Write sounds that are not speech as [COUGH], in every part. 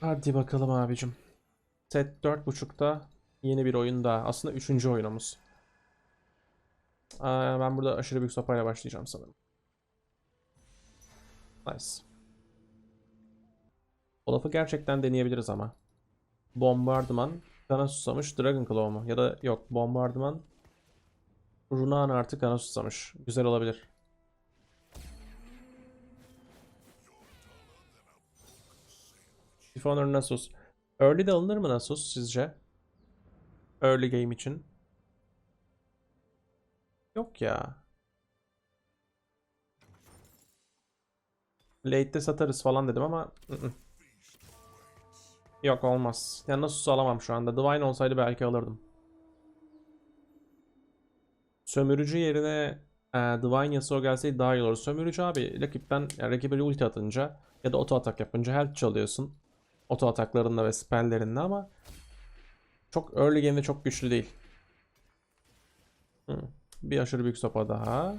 Hadi bakalım abicim. Set 4.5'ta yeni bir oyun daha. Aslında 3. oyunumuz. Aa, ben burada aşırı büyük sopayla başlayacağım sanırım. Nice. Olaf'ı gerçekten deneyebiliriz ama. Bombardıman, kana susamış, Dragon Claw mu? Ya da yok, bombardıman, Runan artı kana susamış. Güzel olabilir. Siphoner Nasus. Early de alınır mı Nasus sizce? Early game için. Yok ya. Late'de satarız falan dedim ama ı -ı. Yok olmaz. Yani Nasus'u alamam şu anda. Divine olsaydı belki alırdım. Sömürücü yerine e, Divine Yasuo gelseydi daha iyi olur. Sömürücü abi rakipten yani rakibe ulti atınca ya da oto atak yapınca health çalıyorsun. Oto ataklarında ve spelllerinde ama çok early game'de çok güçlü değil. Hı. Bir aşırı büyük sopa daha.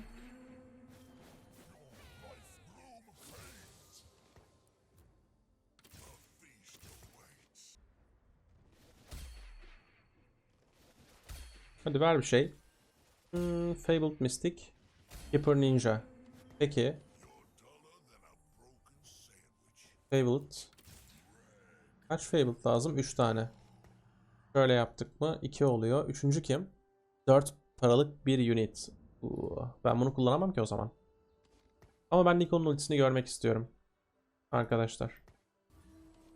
Hadi ver bir şey. Hmm, Fabled Mystic. Hyper Ninja. Peki. Fabled. Kaç Fabled lazım? 3 tane. Şöyle yaptık mı? 2 oluyor. Üçüncü kim? 4 paralık bir unit. Ben bunu kullanamam ki o zaman. Ama ben Nikon'un ultisini görmek istiyorum. Arkadaşlar.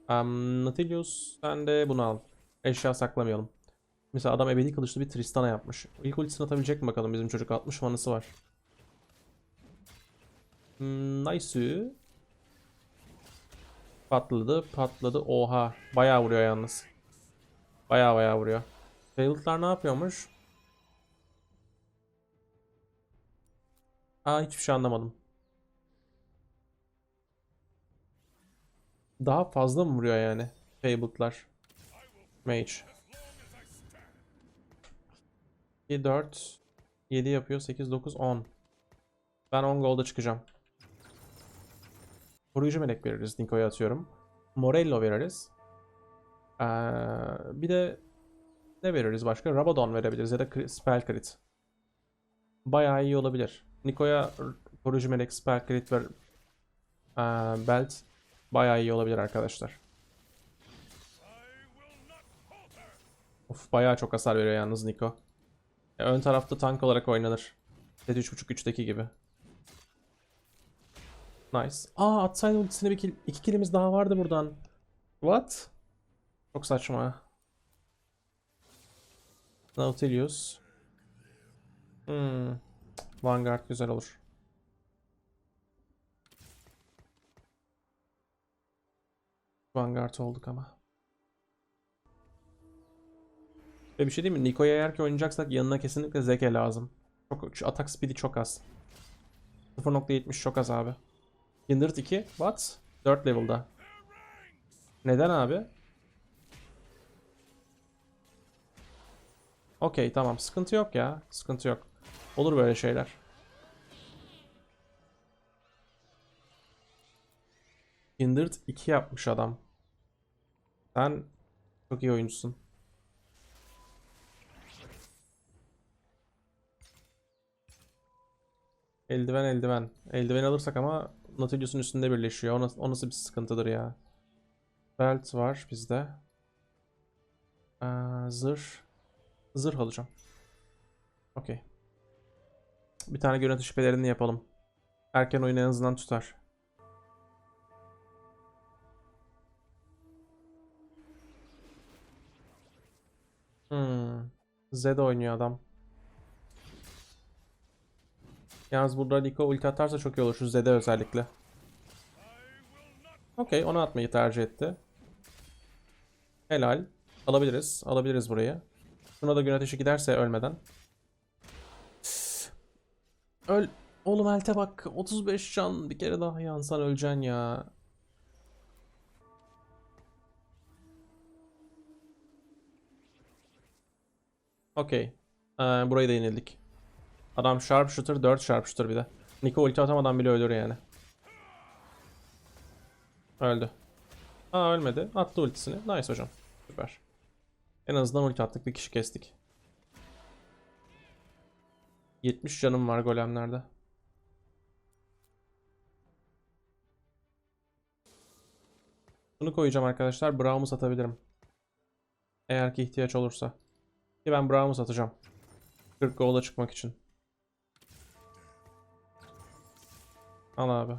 Um, Nautilus sen de bunu al. Eşya saklamayalım. Mesela adam ebedi kılıçlı bir Tristana yapmış. İlk ultisini atabilecek mi bakalım bizim çocuk 60 manası var. Hmm, nice. Patladı patladı. Oha. Bayağı vuruyor yalnız. Bayağı bayağı vuruyor. Failed'lar ne yapıyormuş? Aa hiçbir şey anlamadım. Daha fazla mı vuruyor yani? Fabled'lar. Mage. 2, 4, 7 yapıyor. 8, 9, 10. Ben 10 golda çıkacağım. Koruyucu melek veririz. Niko'ya atıyorum. Morello veririz. Ee, bir de ne veririz başka? Rabadon verebiliriz ya da spell crit. Bayağı iyi olabilir. Niko'ya koruyucu melek spell crit ver. Ee, belt bayağı iyi olabilir arkadaşlar. Of bayağı çok hasar veriyor yalnız Niko. Ya ön tarafta tank olarak oynanır. Set 3.5-3'teki gibi. Nice. Aa atsaydı ultisine bir kill, iki killimiz daha vardı buradan. What? Çok saçma. Nautilus. Hmm. Vanguard güzel olur. Vanguard olduk ama. Ve bir şey değil mi? Niko'ya eğer ki oynayacaksak yanına kesinlikle Zeke lazım. Çok, atak speed'i çok az. 0.70 çok az abi. Kindred 2. What? 4 level'da. Neden abi? Okey tamam. Sıkıntı yok ya. Sıkıntı yok. Olur böyle şeyler. Kindred 2 yapmış adam. Sen çok iyi oyuncusun. Eldiven eldiven. Eldiven alırsak ama Nautilus'un üstünde birleşiyor. O nasıl, o nasıl bir sıkıntıdır ya. Belt var bizde. Ee, zırh. Zırh alacağım. Okey. Bir tane görüntü şüphelerini yapalım. Erken oyun en azından tutar. Hmm. Zed oynuyor adam. Yalnız burada Liko ulti atarsa çok iyi olur şu Zed'e özellikle. Okey onu atmayı tercih etti. Helal. Alabiliriz. Alabiliriz burayı. Şuna da gün ateşi giderse ölmeden. Öl. Oğlum elte bak. 35 can. Bir kere daha yansan öleceksin ya. Okey. Ee, burayı da yenildik. Adam sharpshooter 4 sharpshooter bir de. Niko ulti atamadan bile ölür yani. Öldü. Aa ölmedi. Attı ultisini. Nice hocam. Süper. En azından ulti attık. Bir kişi kestik. 70 canım var golemlerde. Bunu koyacağım arkadaşlar. Braum'u satabilirim. Eğer ki ihtiyaç olursa. Ki ben Braum'u satacağım. 40 gol'a çıkmak için. Al abi.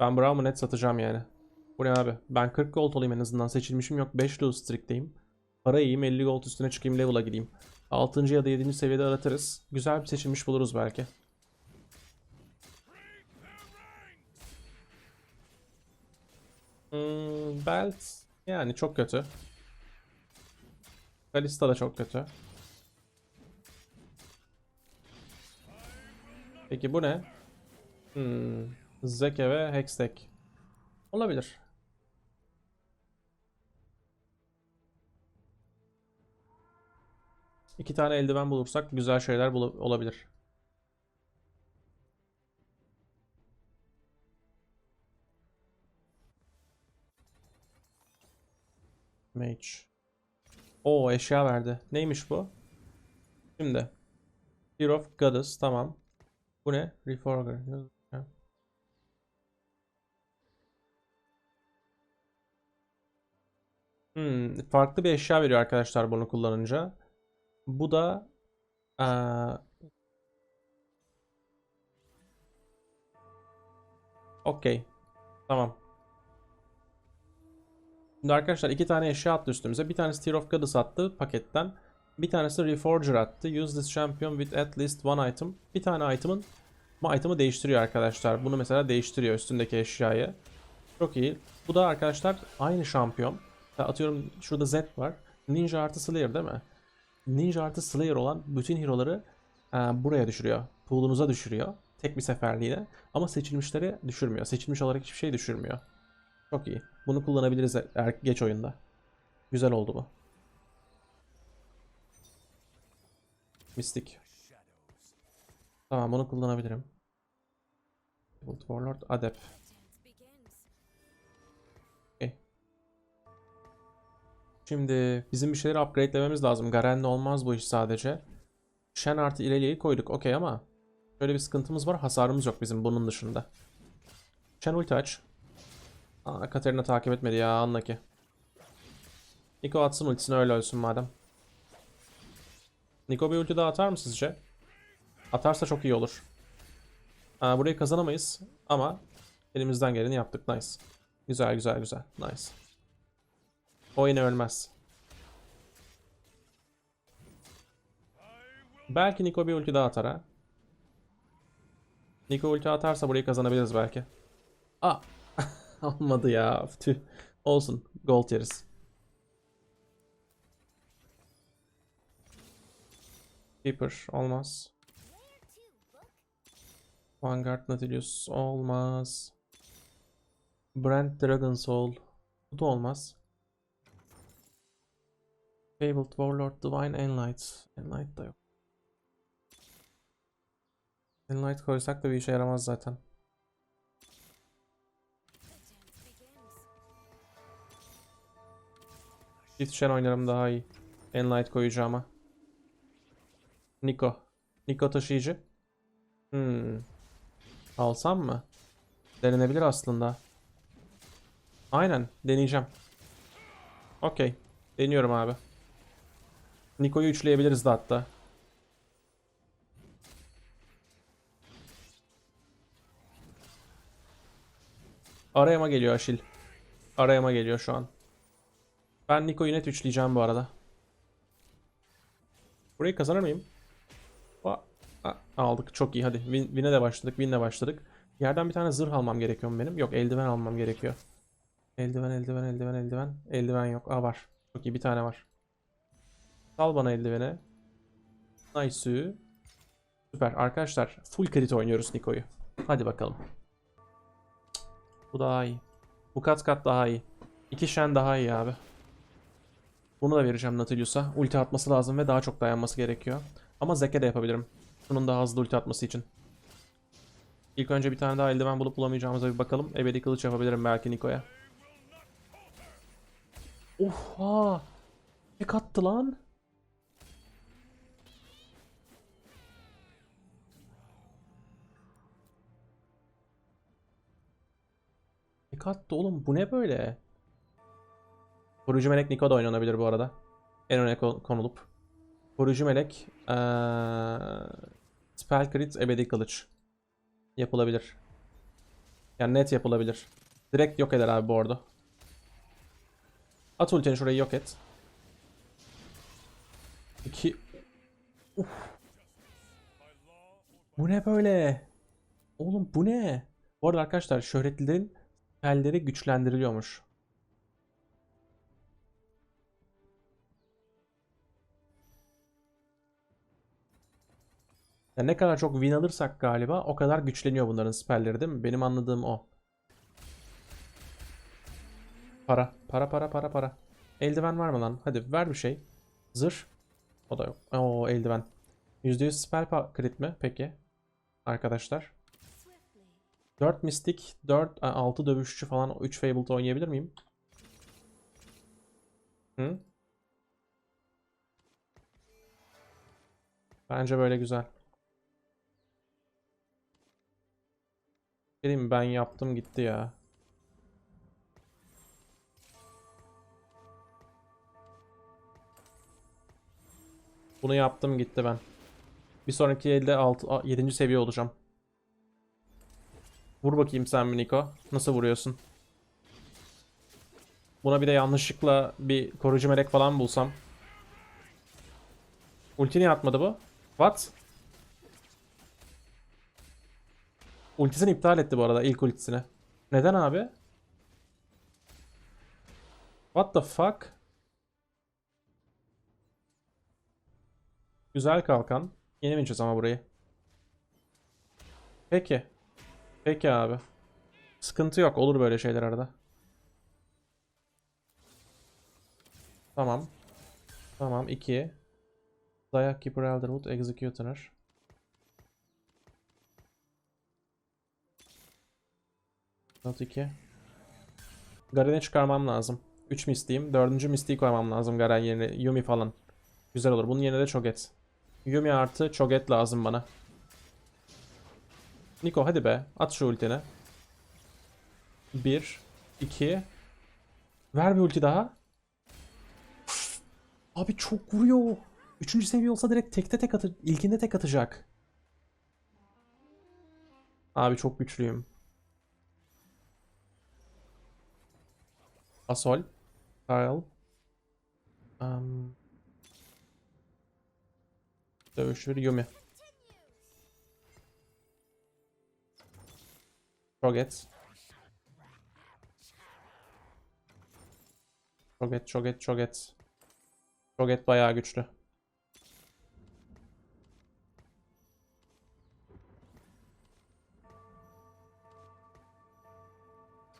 Ben Braum'u net satacağım yani. Bu ne abi? Ben 40 gold olayım en azından. Seçilmişim yok. 5 lose streak'teyim. Para yiyeyim. 50 gold üstüne çıkayım. Level'a gideyim. 6. ya da 7. seviyede aratırız. Güzel bir seçilmiş buluruz belki. Hmm, belt yani çok kötü. Kalista da çok kötü. Peki bu ne? Hmm, Zeke ve Hextech. Olabilir. İki tane eldiven bulursak güzel şeyler olabilir. Mage. Oo eşya verdi. Neymiş bu? Şimdi. Fear of Goddess. Tamam. Bu ne? Reforger. Hmm, farklı bir eşya veriyor arkadaşlar bunu kullanınca. Bu da eee Okey. Tamam. Şimdi arkadaşlar iki tane eşya attı üstümüze. Bir tanesi Tear of Goddess attı paketten. Bir tanesi Reforger attı. Use this champion with at least one item. Bir tane item'ın bu item'ı değiştiriyor arkadaşlar. Bunu mesela değiştiriyor üstündeki eşyayı. Çok iyi. Bu da arkadaşlar aynı şampiyon. Atıyorum şurada Z var. Ninja artı Slayer değil mi? Ninja artı Slayer olan bütün hero'ları e, buraya düşürüyor. Pool'unuza düşürüyor. Tek bir seferliğine. Ama seçilmişleri düşürmüyor. Seçilmiş olarak hiçbir şey düşürmüyor. Çok iyi. Bunu kullanabiliriz er- geç oyunda. Güzel oldu bu. Mistik. Tamam bunu kullanabilirim. Evil Warlord Adep. Şimdi bizim bir şeyleri upgradelememiz lazım. Garen'le olmaz bu iş sadece. Shen artı ileriyi koyduk okey ama şöyle bir sıkıntımız var. Hasarımız yok bizim bunun dışında. Shen ulti aç. Aa, Katarina takip etmedi ya anla ki. Niko atsın ultisini öyle ölsün madem. Niko bir ulti daha atar mı sizce? Atarsa çok iyi olur. Aa, burayı kazanamayız ama elimizden geleni yaptık. Nice. Güzel güzel güzel. Nice. O yine ölmez. Belki Niko bir ulti daha atar ha. Niko ulti atarsa burayı kazanabiliriz belki. Aa. [LAUGHS] Olmadı ya. Tüh. Olsun. Gold yeriz. Keeper olmaz. Vanguard Nautilus olmaz. Brand Dragon Soul. Bu da olmaz. Fabled Warlord Divine Enlight. Enlight da yok. Enlight koysak da bir işe yaramaz zaten. Shen oynarım daha iyi. Enlight koyacağıma. Niko. Niko taşıyıcı. Hmm. Alsam mı? Denenebilir aslında. Aynen. Deneyeceğim. Okey. Deniyorum abi. Niko'yu üçleyebiliriz de hatta. Arayama geliyor Aşil. Arayama geliyor şu an. Ben Niko'yu net üçleyeceğim bu arada. Burayı kazanır mıyım? Aldık. Çok iyi hadi. Win, win'e de başladık. Win'le başladık. Yerden bir tane zırh almam gerekiyor mu benim? Yok eldiven almam gerekiyor. Eldiven, eldiven, eldiven, eldiven. Eldiven yok. Aa var. Çok iyi bir tane var. Sal bana eldiveni. Nice. Süper. Arkadaşlar full crit oynuyoruz Niko'yu. Hadi bakalım. Bu daha iyi. Bu kat kat daha iyi. İki Shen daha iyi abi. Bunu da vereceğim Nautilus'a. Ulti atması lazım ve daha çok dayanması gerekiyor. Ama Zeke de yapabilirim. Bunun daha hızlı ulti atması için. İlk önce bir tane daha eldiven bulup bulamayacağımıza bir bakalım. Ebedi kılıç yapabilirim belki Niko'ya. Oha! Tek attı lan. Tek oğlum. Bu ne böyle? Koruyucu melek Niko oynanabilir bu arada. En öne kon- konulup. Koruyucu melek eee Spell Crit Ebedi Kılıç. Yapılabilir. Yani net yapılabilir. Direkt yok eder abi bu arada. At ultini şurayı yok et. İki... Uf. Bu ne böyle? Oğlum bu ne? Bu arada arkadaşlar şöhretlilerin spellleri güçlendiriliyormuş. Ya ne kadar çok win alırsak galiba o kadar güçleniyor bunların spellleri değil mi? Benim anladığım o. Para. Para para para para. Eldiven var mı lan? Hadi ver bir şey. Zırh. O da yok. Oo eldiven. %100 spell crit mi? Peki. Arkadaşlar. 4 mistik, 4 6 dövüşçü falan 3 Fabled oynayabilir miyim? Hı? Bence böyle güzel. Dedim ben yaptım gitti ya. Bunu yaptım gitti ben. Bir sonraki elde 6 7. seviye olacağım. Vur bakayım sen mi Niko? Nasıl vuruyorsun? Buna bir de yanlışlıkla bir koruyucu melek falan bulsam. Ulti niye atmadı bu? What? Ultisini iptal etti bu arada ilk ultisini. Neden abi? What the fuck? Güzel kalkan. Yenemeyeceğiz ama burayı. Peki. Peki abi. Sıkıntı yok. Olur böyle şeyler arada. Tamam. Tamam. 2. Dayak Keeper Elderwood Executioner. Not 2. Garen'i çıkarmam lazım. 3 mistiğim. 4. mistiği koymam lazım Garen yerine. Yumi falan. Güzel olur. Bunun yerine de Cho'Gath. Yumi artı Cho'Gath lazım bana. Niko hadi be. At şu ultini. 1 2 Ver bir ulti daha. Abi çok vuruyor. Üçüncü seviye olsa direkt tekte tek atır. İlkinde tek atacak. Abi çok güçlüyüm. Asol. Kyle. Um, Dövüşür Yumi. Cho'Gath. Cho'Gath, Cho'Gath, Cho'Gath. Cho'Gath bayağı güçlü.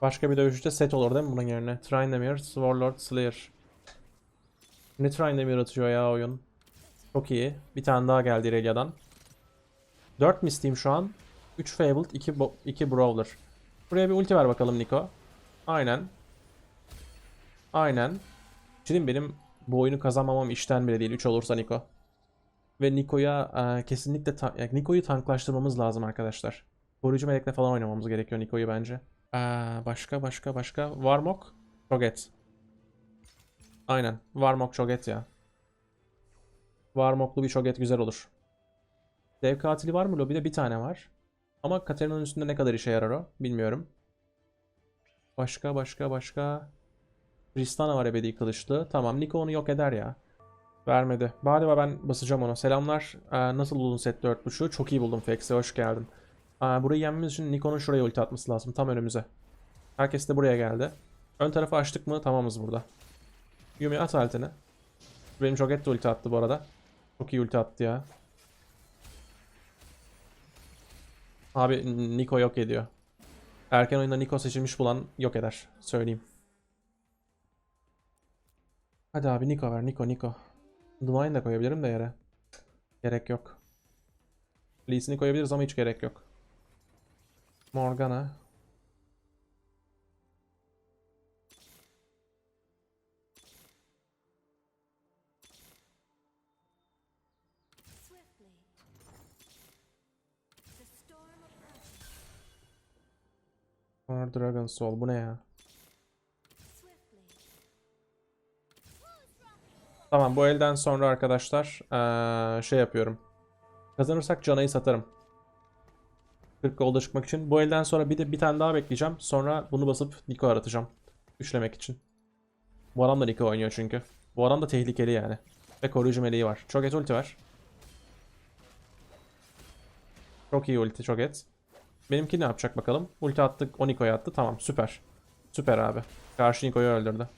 Başka bir dövüşte set olur değil mi bunun yerine? Tryndamere, Warlord, Slayer. Ne Tryndamere atıyor ya oyun? Çok iyi. Bir tane daha geldi Irelia'dan. 4 mistiyim şu an. 3 Fabled, 2, 2 Brawler. Buraya bir ulti ver bakalım Niko. Aynen. Aynen. Şimdi benim bu oyunu kazanmamam işten bile değil 3 olursa Niko. Ve Niko'ya e, kesinlikle ta- yani Niko'yu tanklaştırmamız lazım arkadaşlar. Koruyucu melekle falan oynamamız gerekiyor Niko'yu bence. Aa, başka başka başka. Warmok. Cho'Gath. Aynen. Warmok Cho'Gath ya. Warmok'lu bir Cho'Gath güzel olur. Dev katili var mı lobide? Bir tane var. Ama Katarina'nın üstünde ne kadar işe yarar o? Bilmiyorum. Başka başka başka. Tristana var ebedi kılıçlı. Tamam Niko onu yok eder ya. Vermedi. Galiba ben basacağım onu. Selamlar. Ee, nasıl buldun set 4 buçuğu? Çok iyi buldum Fex'e. Hoş geldin. Aa, burayı yenmemiz için Niko'nun şuraya ulti atması lazım. Tam önümüze. Herkes de buraya geldi. Ön tarafı açtık mı tamamız burada. Yumi at altını. Benim Cho'Gath de ulti attı bu arada. Çok iyi ulti attı ya. Abi Niko yok ediyor. Erken oyunda Niko seçilmiş bulan yok eder. Söyleyeyim. Hadi abi Niko ver Niko Niko. Divine de koyabilirim de yere. Gerek yok. Lee'sini koyabiliriz ama hiç gerek yok. Morgana. Var Dragon Soul bu ne ya? Tamam bu elden sonra arkadaşlar eee, şey yapıyorum. Kazanırsak Canay'ı satarım. 40 golda çıkmak için. Bu elden sonra bir de bir tane daha bekleyeceğim. Sonra bunu basıp Niko aratacağım. Üçlemek için. Bu adam da Niko oynuyor çünkü. Bu adam da tehlikeli yani. Ve koruyucu meleği var. Çok et ulti var. Çok iyi ulti çok et. Benimki ne yapacak bakalım. Ulti attık. O Niko'ya attı. Tamam süper. Süper abi. Karşı Niko'yu öldürdü.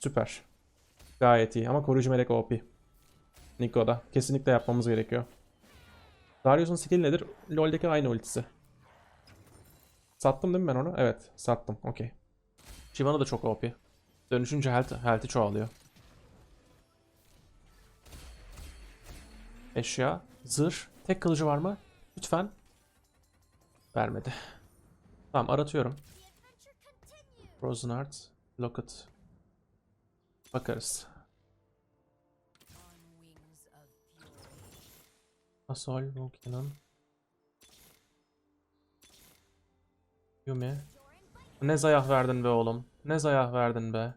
Süper. Gayet iyi ama koruyucu melek OP. Niko'da. Kesinlikle yapmamız gerekiyor. Darius'un skill nedir? LoL'deki aynı ultisi. Sattım değil mi ben onu? Evet, sattım. Okey. Shyvana da çok OP. Dönüşünce health, health'i çoğalıyor. Eşya, zırh, tek kılıcı var mı? Lütfen. Vermedi. Tamam, aratıyorum. Frozen Heart, Locket. Bakarız. Asol, Volcanon. Yumi. Ne zayah verdin be oğlum. Ne zayah verdin be.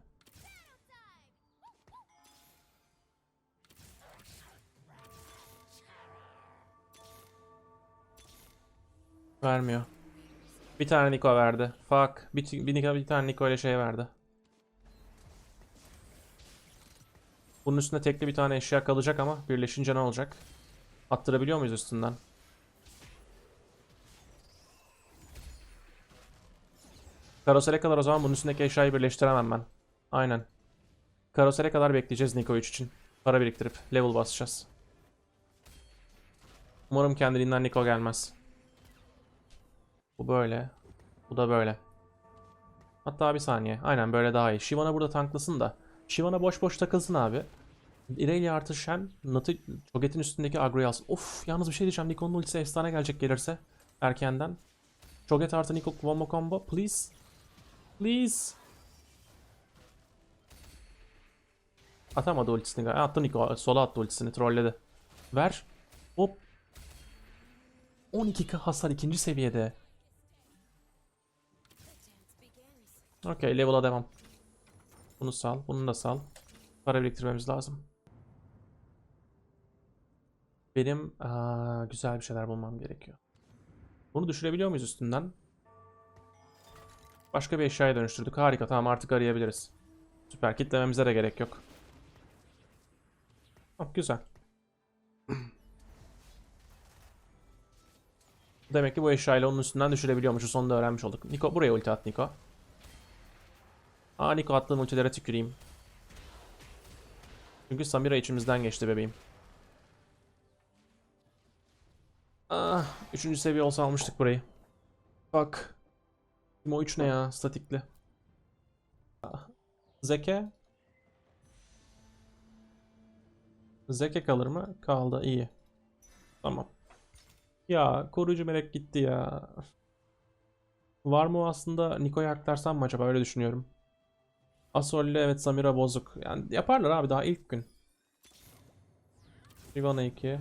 Vermiyor. Bir tane Niko verdi. Fuck. Bir, bir, Niko- bir tane Niko ile şey verdi. Bunun üstünde tekli bir tane eşya kalacak ama birleşince ne olacak? Attırabiliyor muyuz üstünden? Karosele kadar o zaman bunun üstündeki eşyayı birleştiremem ben. Aynen. Karosele kadar bekleyeceğiz Niko 3 için. Para biriktirip level basacağız. Umarım kendiliğinden Niko gelmez. Bu böyle. Bu da böyle. Hatta bir saniye. Aynen böyle daha iyi. Shyvana burada tanklasın da. Shyvana boş boş takılsın abi. İrelia artı Shen, Nat'ı Cho'Gath'in üstündeki agroyu alsın. Of yalnız bir şey diyeceğim. Niko'nun ultisi efsane gelecek gelirse. Erkenden. Cho'Gath artı Niko combo combo. Please. Please. Atamadı ultisini. Attı Niko. Sola attı ultisini. Trolledi. Ver. Hop. 12k hasar ikinci seviyede. Okey level'a devam. Bunu sal. Bunu da sal. Para biriktirmemiz lazım. Benim aa, güzel bir şeyler bulmam gerekiyor. Bunu düşürebiliyor muyuz üstünden? Başka bir eşyaya dönüştürdük. Harika tamam artık arayabiliriz. Süper kitlememize de gerek yok. Oh, güzel. Demek ki bu eşyayla onun üstünden düşürebiliyormuşuz. Onu da öğrenmiş olduk. Niko buraya ulti at Niko. Aa Niko attığın ultilere tüküreyim. Çünkü Samira içimizden geçti bebeğim. Ah, üçüncü seviye olsa almıştık burayı. Bak. Timo 3 ne ya? Statikli. Ah. Zeke. Zeke kalır mı? Kaldı. iyi. Tamam. Ya koruyucu melek gitti ya. Var mı aslında Niko'yu aklarsam mı acaba öyle düşünüyorum. Asol'le evet Samira bozuk. Yani yaparlar abi daha ilk gün. Ivana 2.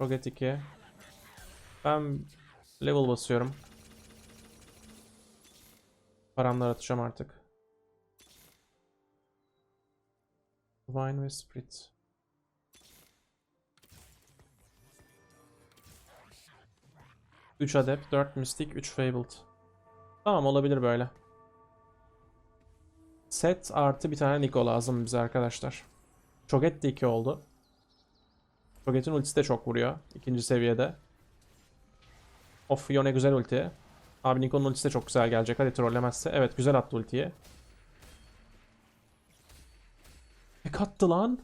Roget 2. Ben level basıyorum. Paramlar atacağım artık. Divine ve Spirit. Üç Adept, 4 Mystic, 3 Fabled. Tamam olabilir böyle. Set artı bir tane Niko lazım bize arkadaşlar. Cho'Gath de 2 oldu. Cho'Gath'in ultisi de çok vuruyor. ikinci seviyede. Of Yone güzel ulti. Abi Niko'nun ultisi de çok güzel gelecek. Hadi trollemezse. Evet güzel attı ultiyi. Ne kattı lan?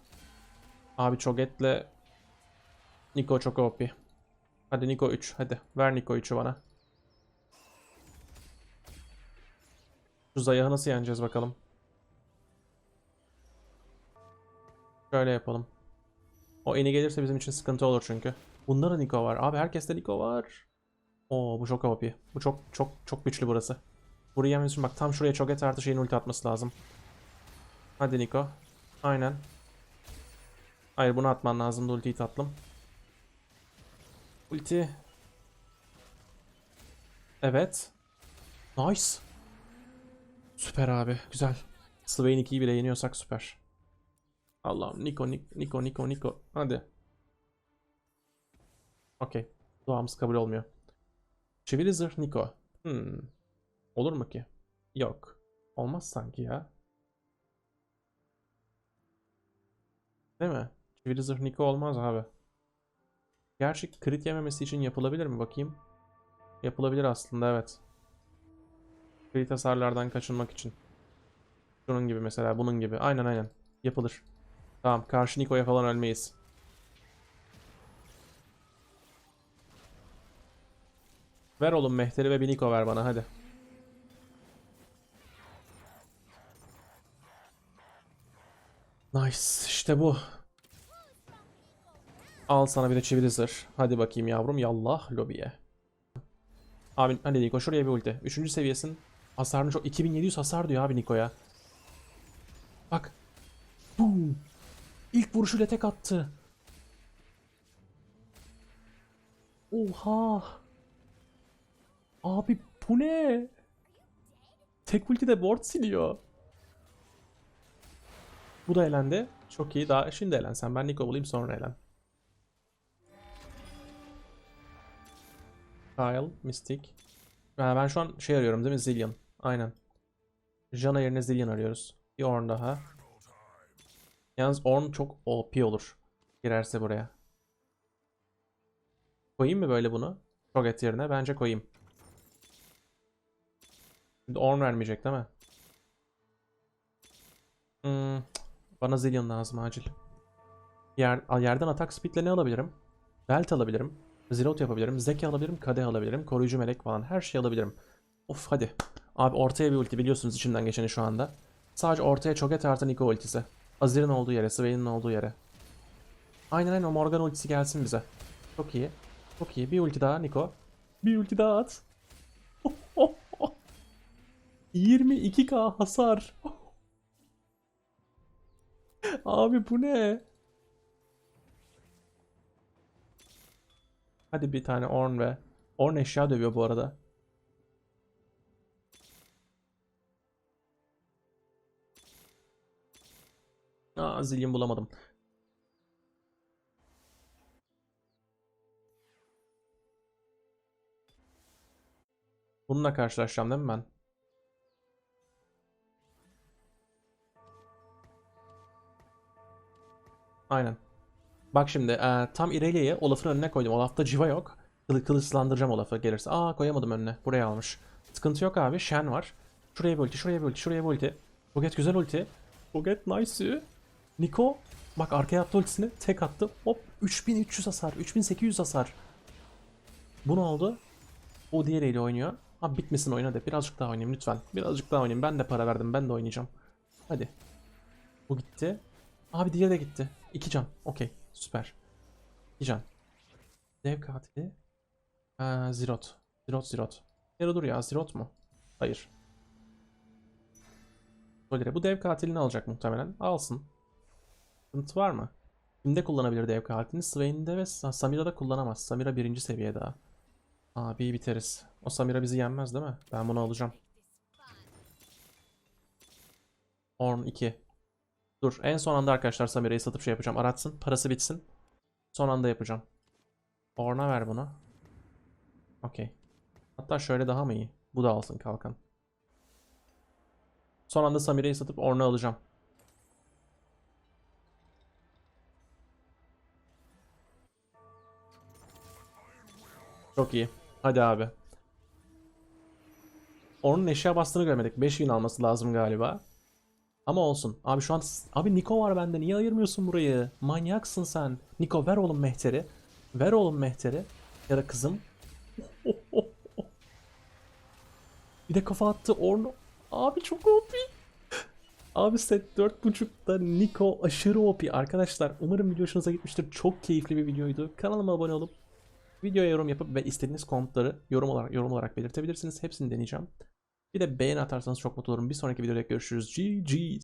Abi Cho'Gath'le Niko çok OP. Hadi Niko 3. Hadi ver Niko 3'ü bana. Şu Zayah'ı nasıl yeneceğiz bakalım. Şöyle yapalım. O eni gelirse bizim için sıkıntı olur çünkü. Bunda da Niko var. Abi herkeste Niko var. Oo bu çok OP. Bu çok çok çok güçlü burası. Burayı yenmemiz için bak tam şuraya çok et artı şeyin ulti atması lazım. Hadi Niko. Aynen. Hayır bunu atman lazımdı ultiyi tatlım. Ulti. Evet. Nice. Süper abi. Güzel. Swain 2'yi bile yeniyorsak süper. Allah'ım Niko Nik- Niko Niko Niko. Hadi. Okey. Duamız kabul olmuyor. Çivili zırh Niko. Hmm. Olur mu ki? Yok. Olmaz sanki ya. Değil mi? Çivili zırh Niko olmaz abi. Gerçi crit yememesi için yapılabilir mi bakayım? Yapılabilir aslında evet. Crit hasarlardan kaçınmak için. Şunun gibi mesela bunun gibi. Aynen aynen. Yapılır. Tamam karşı Niko'ya falan ölmeyiz. Ver oğlum Mehteri ve bir Niko ver bana hadi. Nice işte bu. Al sana bir de çivili zırh. Hadi bakayım yavrum yallah lobiye. Abi hadi Niko şuraya bir ulti. Üçüncü seviyesin. Hasarını çok 2700 hasar diyor abi Niko'ya. Bak. Boom. İlk vuruşuyla tek attı. Oha. Abi bu ne? Tek ulti de ward siliyor. Bu da elendi. Çok iyi. Daha şimdi elen. Sen ben Niko bulayım sonra elen. Kyle, Mystic. Ha, ben şu an şey arıyorum değil mi? Zillion. Aynen. Jana yerine Zillion arıyoruz. Bir Ornn daha. Yalnız Ornn çok OP olur. Girerse buraya. Koyayım mı böyle bunu? Cho'Gath yerine? Bence koyayım. Şimdi Ornn vermeyecek değil mi? Hmm, bana Zillion lazım acil. Yer, yerden atak speedle ne alabilirim? Belt alabilirim. Zilot yapabilirim. Zeki alabilirim. Kadeh alabilirim. Koruyucu melek falan. Her şeyi alabilirim. Of hadi. Abi ortaya bir ulti biliyorsunuz içimden geçeni şu anda. Sadece ortaya Cho'Gath artı Niko ultisi. Azir'in olduğu yere, Swain'in olduğu yere. Aynen aynen o Morgan ultisi gelsin bize. Çok iyi. Çok iyi. Bir ulti daha Niko. Bir ulti daha at. [LAUGHS] 22k hasar. [LAUGHS] Abi bu ne? Hadi bir tane Ornn ve Ornn eşya dövüyor bu arada. Aa zilyon bulamadım. Bununla karşılaşacağım değil mi ben? Aynen. Bak şimdi e, tam İrelia'yı Olaf'ın önüne koydum. Olaf'ta civa yok. Kılı kılıçlandıracağım Olaf'ı gelirse. Aa koyamadım önüne. Buraya almış. Sıkıntı yok abi. Shen var. Şuraya bir ulti, şuraya bir ulti, şuraya bir ulti. Buget güzel ulti. Buget nice. Niko. Bak arkaya attı ultisini. Tek attı. Hop. 3300 hasar. 3800 hasar. Bu ne oldu? O diğeriyle oynuyor. Abi bitmesin oyna de. Birazcık daha oynayayım lütfen. Birazcık daha oynayayım. Ben de para verdim. Ben de oynayacağım. Hadi. Bu gitti. Abi diğeri de gitti. İki can. Okey. Süper. İki can. Dev katili. Ha, Zirot. Zirot Zirot. Yere dur ya. Zirot mu? Hayır. Solire. Bu dev katilini alacak muhtemelen. Alsın. Sıkıntı var mı? Kimde kullanabilir dev katilini? Swain'de ve Sa- Samira'da kullanamaz. Samira birinci seviye daha. Abi biteriz. O Samira bizi yenmez değil mi? Ben bunu alacağım. Orn 2. Dur en son anda arkadaşlar Samira'yı satıp şey yapacağım. Aratsın. Parası bitsin. Son anda yapacağım. Orn'a ver bunu. Okey. Hatta şöyle daha mı iyi? Bu da alsın kalkan. Son anda Samira'yı satıp Orn'u alacağım. Çok iyi. Hadi abi. Orn'un eşya bastığını görmedik. 5 win alması lazım galiba. Ama olsun. Abi şu an abi Niko var bende. Niye ayırmıyorsun burayı? Manyaksın sen. Niko ver oğlum mehteri. Ver oğlum mehteri. Ya da kızım. [LAUGHS] Bir de kafa attı Orn. Abi çok OP. Abi set 4.5'da Niko aşırı OP. Arkadaşlar umarım video hoşunuza gitmiştir. Çok keyifli bir videoydu. Kanalıma abone olup videoya yorum yapıp ve istediğiniz kontları yorum olarak yorum olarak belirtebilirsiniz. Hepsini deneyeceğim. Bir de beğeni atarsanız çok mutlu olurum. Bir sonraki videoda görüşürüz. GG.